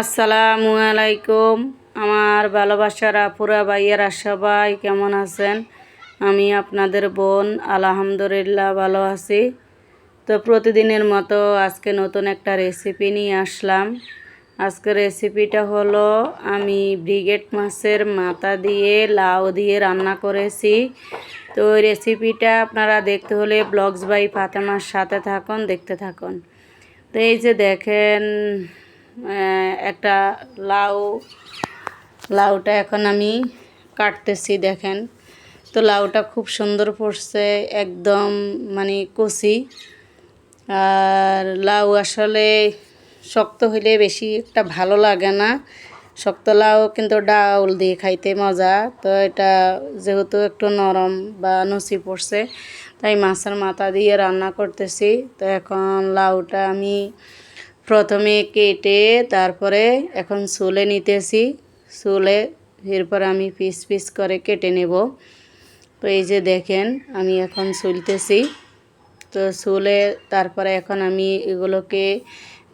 আসসালামু আলাইকুম। আমার ভালোবাসার আপুরা, ভাইয়েরা, সবাই কেমন আছেন? আমি আপনাদের বোন, আলহামদুলিল্লাহ ভালো আছি। তো প্রতিদিনের মতো আজকে নতুন একটা রেসিপি নিয়ে আসলাম। আজকে রেসিপিটা হলো, আমি ব্রিগেড মাছের মাথা দিয়ে লাউ দিয়ে রান্না করেছি। তো ওই রেসিপিটা আপনারা দেখতে হলে ব্লগস বাই ফাতেমার সাথে থাকুন, দেখতে থাকুন। তো এই যে দেখেন একটা লাউ, লাউটা এখন আমি কাটতেছি, দেখেন। তো লাউটা খুব সুন্দর পড়ছে, একদম মানে কচি। আর লাউ আসলে শক্ত হইলে বেশি একটা ভালো লাগে না। শক্ত লাউ কিন্তু ডাউল দিয়ে খাইতে মজা, তো এটা যেহেতু একটু নরম বা নসি পড়ছে, তাই মাছের মাথা দিয়ে রান্না করতেছি। তো এখন লাউটা আমি প্রথমে কেটে তারপরে এখন চুলে নিতেছি। চুলে এরপর আমি পিস পিস করে কেটে নেব। তো এই যে দেখেন, আমি এখন চুলতেছি। তো চুলে তারপরে এখন আমি এগুলোকে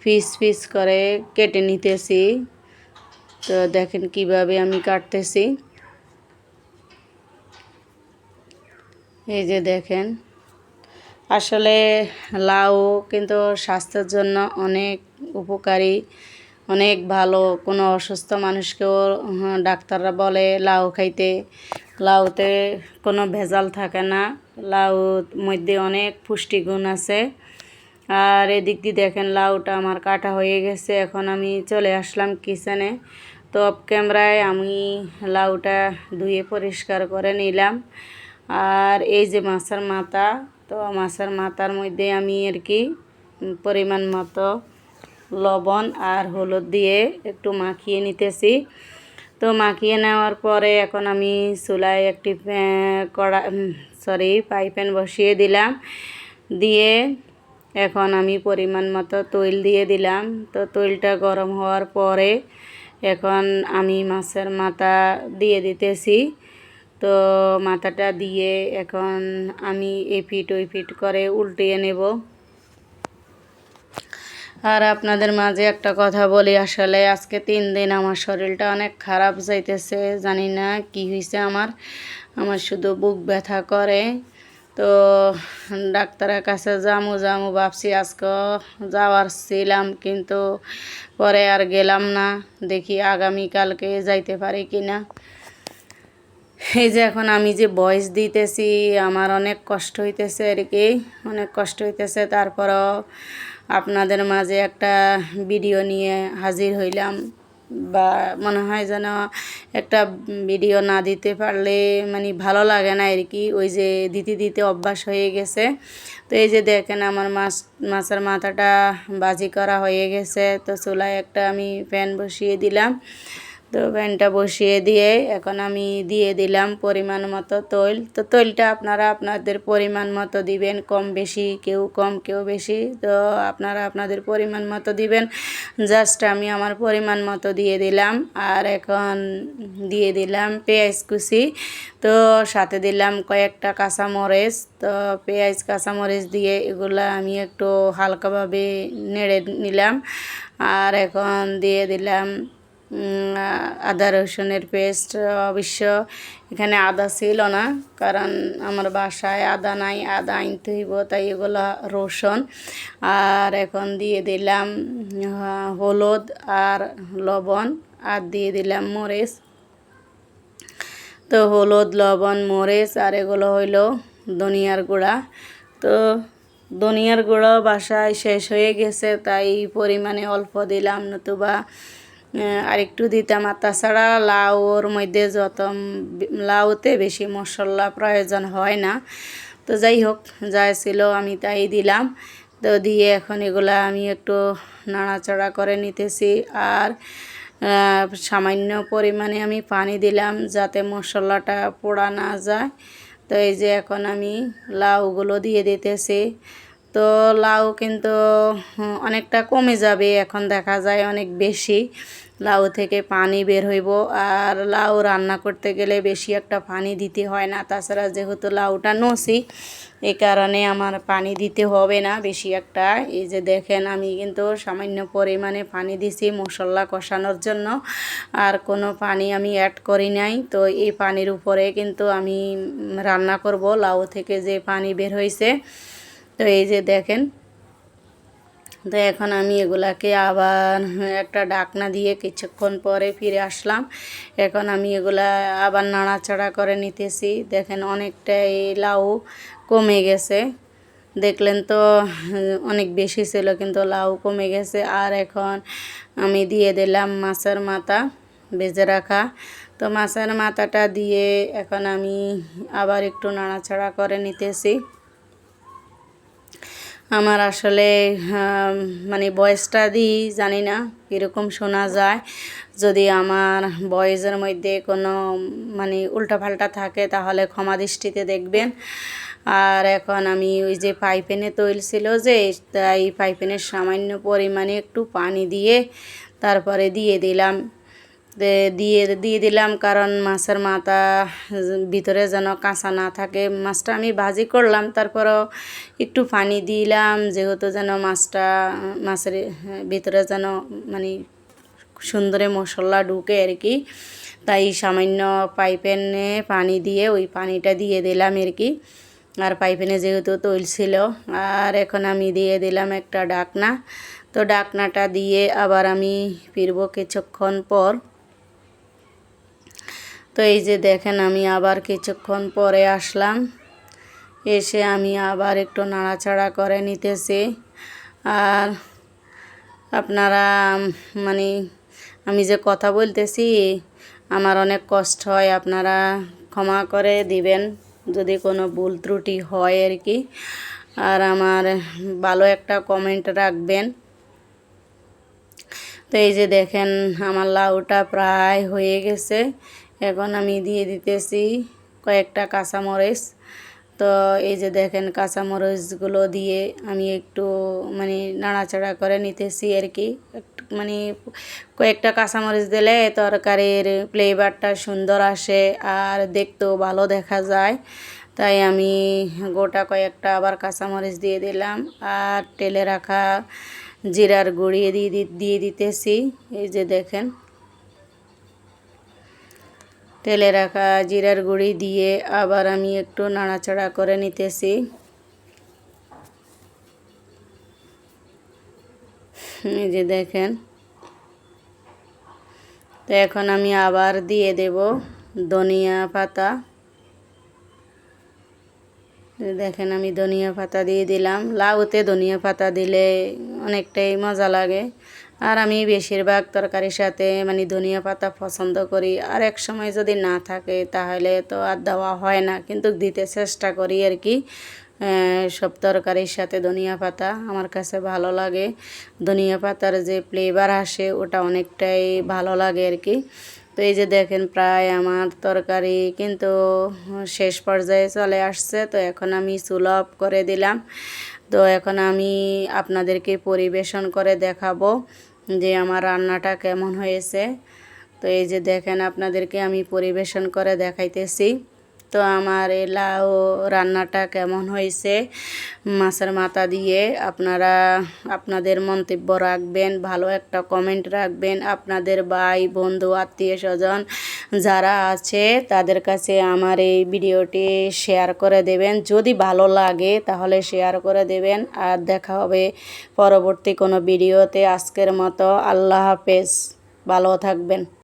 পিস পিস করে কেটে নিতেছি। তো দেখেন কীভাবে আমি কাটতেছি। এই যে দেখেন আসলে লাউ কিন্তু স্বাস্থ্যের জন্য অনেক উপকারী অনেক ভালো। কোনো অসুস্থ মানুষকেও হ্যাঁ, ডাক্তাররা বলে লাউ খাইতে। লাউতে কোনো ভেজাল থাকে না। লাউ মধ্যে অনেক পুষ্টিগুণ আছে। আর এদিক দিয়ে দেখেন লাউটা আমার কাটা হয়ে গেছে। এখন আমি চলে আসলাম কিচেনে তো অফ ক্যামেরায় আমি লাউটা ধুয়ে পরিষ্কার করে নিলাম। আর এই যে মাছের মাথা তো মাছের মাথার মধ্যে আমি আর কি পরিমাণ মতো লবণ আর হলুদ দিয়ে একটু মাখিয়ে নিতেছি। তো মাখিয়ে নেওয়ার পরে এখন আমি চুলায় একটি কড়া সরি ফ্রাই প্যান বসিয়ে দিলাম। দিয়ে এখন আমি পরিমাণ মতো তৈল দিয়ে দিলাম। তো তৈলটা গরম হওয়ার পরে এখন আমি মাছের মাথা দিয়ে দিতেছি। তো মাথাটা দিয়ে এখন আমি এপিট ওই পিট করে উল্টিয়ে নেব। আর আপনাদের মাঝে একটা কথা বলি, আসলে আজকে তিন দিন আমার শরীরটা অনেক খারাপ যাইতেছে, জানি না কি হয়েছে আমার। আমার শুধু বুক ব্যথা করে। তো ডাক্তারের কাছে যামু যামু ভাবছি, আজকে যাওয়ার ছিলাম কিন্তু পরে আর গেলাম না, দেখি আগামীকালকে যাইতে পারি কি না এই যে এখন আমি যে ভয়েস দিতেছি, আমার অনেক কষ্ট হইতেছে আর কি। অনেক কষ্ট হইতেছে। তারপরও আপনাদের মাঝে একটা ভিডিও নিয়ে হাজির হইলাম বা মনে হয় যেন একটা ভিডিও না দিতে পারলে মানে ভালো লাগে না আর কি। ওই যে দিতে দিতে অভ্যাস হয়ে গেছে। তো এই যে দেখেন আমার মাছ, মাছের মাথাটা বাজি করা হয়ে গেছে। তো চুলায় একটা আমি প্যান বসিয়ে দিলাম। তো প্যানটা বসিয়ে দিয়ে এখন আমি দিয়ে দিলাম পরিমাণ মতো তৈল। তো তৈলটা আপনারা আপনাদের পরিমাণ মতো দিবেন, কম বেশি, কেউ কম, কেউ বেশি। তো আপনারা আপনাদের পরিমাণ মতো দিবেন। জাস্ট আমি আমার পরিমাণ মতো দিয়ে দিলাম। আর এখন দিয়ে দিলাম পেঁয়াজ কুচি। তো সাথে দিলাম কয়েকটা কাঁচামরিচ। তো পেঁয়াজ, কাঁচামরিচ দিয়ে এগুলা আমি একটু হালকাভাবে নেড়ে নিলাম। আর এখন দিয়ে দিলাম আদা রসুনের পেস্ট অবশ্য এখানে আদা ছিল না, কারণ আমার বাসায় আদা নাই, আদা আনতে হইব, তাই এগুলো রসুন। আর এখন দিয়ে দিলাম হলুদ আর লবণ, আর দিয়ে দিলাম মরিচ। তো হলুদ, লবণ, মরিচ, আর এগুলো হইল ধনিয়ার গুঁড়া। তো ধনিয়ার গুঁড়ো বাসায় শেষ হয়ে গেছে, তাই পরিমাণে অল্প দিলাম, নতুবা আহ, আরেকটু দিতাম। আর তাছাড়া লাউর মধ্যে যত লাউতে বেশি মশলা প্রয়োজন হয় না। তো যাই হোক যা ছিল আমি তাই দিলাম। তো দিয়ে এখন এগুলা আমি একটু নাড়াচাড়া করে নিতেছি। আর সামান্য পরিমাণে আমি পানি দিলাম যাতে মশলাটা পোড়া না যায়। তো এই যে এখন আমি লাউগুলো দিয়ে দিতেছি। তো লাউ কিন্তু অনেকটা কমে যাবে। এখন দেখা যায় অনেক বেশি। লাউ থেকে পানি বের হইব। আর লাউ রান্না করতে গেলে বেশি একটা পানি দিতে হয় না। তাছাড়া যেহেতু লাউটা নসি এই কারণে আমার পানি দিতে হবে না বেশি একটা। এই যে দেখেন, আমি কিন্তু সামান্য পরিমাণে পানি দিছি মশলা কষানোর জন্য। আর কোনো পানি আমি অ্যাড করি নাই। তো এই পানির উপরে কিন্তু আমি রান্না করব। লাউ থেকে যে পানি বের হয়েছে তো এই যে দেখেন, তো এখন আমি এগুলাকে আবার একটা ডাকনা দিয়ে কিছুক্ষণ পরে ফিরে আসলাম। এখন আমি এগুলা আবার নাড়াচাড়া করে নিতেছি। দেখেন অনেকটাই লাউ কমে গেছে। দেখলেন তো, অনেক বেশি ছিল, কিন্তু লাউ কমে গেছে। আর এখন আমি দিয়ে দিলাম মাছের মাথা বেজে রাখা। তো মাছের মাথাটা দিয়ে এখন আমি আবার একটু নাড়াচাড়া করে নিতেছি। আমার আসলে মানে বয়সটা দিই, জানি না, কীরকম শোনা যায়। যদি আমার বয়েসের মধ্যে কোনো মানে উল্টাপাল্টা থাকে, তাহলে ক্ষমা দৃষ্টিতে দেখবেন। আর এখন আমি ওই যে পাইপেনে তৈল ছিল যে, তাই পাইপেনের সামান্য পরিমাণে একটু পানি দিয়ে, তারপরে দিয়ে দিলাম। দিয়ে দিয়ে দিলাম, কারণ মাছের মাথা ভিতরে যেন কাঁচা না থাকে। মাছটা আমি ভাজি করলাম, তারপরও একটু পানি দিলাম, যেহেতু যেন মাছটা, মাছের ভিতরে যেন মানে সুন্দরে মশলা ঢুকে আর কি। তাই সামান্য পাইপেনে পানি দিয়ে ওই পানিটা দিয়ে দিলাম আর কি। আর পাইপেনে যেহেতু তৈল ছিল, আর এখন আমি দিয়ে দিলাম একটা ডাকনা। তো ডাকনাটা দিয়ে আবার আমি ফিরবো কিছুক্ষণ পর। তো এই যে দেখেন, আমি আবার কিছুক্ষণ পরে আসলাম। এসে আমি আবার একটু নাড়াচাড়া করে নিতেছি। আর আপনারা মানে আমি যে কথা বলতেছি, আমার অনেক কষ্ট হয়, আপনারা ক্ষমা করে দিবেন যদি কোনো ভুল ত্রুটি হয় আর কি। আর আমার ভালো একটা কমেন্ট রাখবেন। তো এই যে দেখেন, আমার লাউটা প্রায় হয়ে গেছে। এখন আমি দিয়ে দিতেছি কয়েকটা কাঁচামরিচ। তো এই যে দেখেন কাঁচামরিচগুলো দিয়ে আমি একটু মানে নাড়াচাড়া করে নিতেছি আর কি। মানে কয়েকটা কাঁচামরিচ দিলে তরকারির ফ্লেভারটা সুন্দর আসে আর দেখতেও ভালো দেখা যায়। তাই আমি গোটা কয়েকটা আবার কাঁচামরিচ দিয়ে দিলাম আর তেলে রাখা জিরার গুঁড়িয়ে দিয়ে দিতেছি। এই যে দেখেন তেলে রাখা জিরার গুঁড়ি দিয়ে আবার আমি একটু নাড়াচাড়া করে নিতেছি। যে দেখেন। তো এখন আমি আবার দিয়ে দেব ধনিয়া পাতা। দেখেন আমি ধনিয়া পাতা দিয়ে দিলাম। লাউতে ধনিয়া পাতা দিলে অনেকটাই মজা লাগে। আর আমি বেশিরভাগ তরকারির সাথে মানে ধনিয়া পাতা পছন্দ করি। আর এক সময় যদি না থাকে তাহলে তো আর দেওয়া হয় না। কিন্তু দিতে চেষ্টা করি আর কি। সব তরকারির সাথে ধনিয়া পাতা আমার কাছে ভালো লাগে। ধনিয়া পাতার যে ফ্লেভার আসে ওটা অনেকটাই ভালো লাগে আর কি। তো এই যে দেখেন প্রায় আমার তরকারি কিন্তু শেষ পর্যায়ে চলে আসছে। তো এখন আমি চুল অফ করে দিলাম। তো এখন আমি আপনাদেরকে পরিবেশন করে দেখাবো যে আমার রান্নাটা কেমন হয়েছে। তো এই যে দেখেন আপনাদেরকে আমি পরিবেশন করে দেখাইতেছি। তো আমার এই লাউ রান্নাটা কেমন হয়েছে মাছের মাথা দিয়ে আপনারা আপনাদের মন্তব্য রাখবেন, ভালো একটা কমেন্ট রাখবেন। আপনাদের ভাই, বন্ধু আত্মীয় স্বজন যারা আছে, তাদের কাছে আমার এই ভিডিওটি শেয়ার করে দেবেন। যদি ভালো লাগে, তাহলে শেয়ার করে দেবেন। আর দেখা হবে পরবর্তী কোনো ভিডিওতে। আজকের মতো আল্লাহ হাফেজ। ভালো থাকবেন।